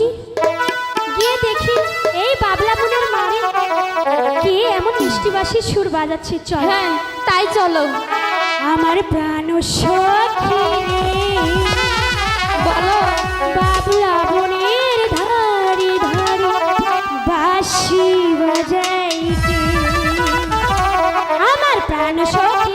দেখি। গিয়ে দেখি এই বাবলা বোনের মারে কে এমন মিষ্টিবাসী সুর বাজাচ্ছে চল। হ্যাঁ তাই চলো। আমার প্রাণ সখী বলো বাবলা বনের ধারি ধারি বাসি বাজাইতে আমার প্রাণ সখী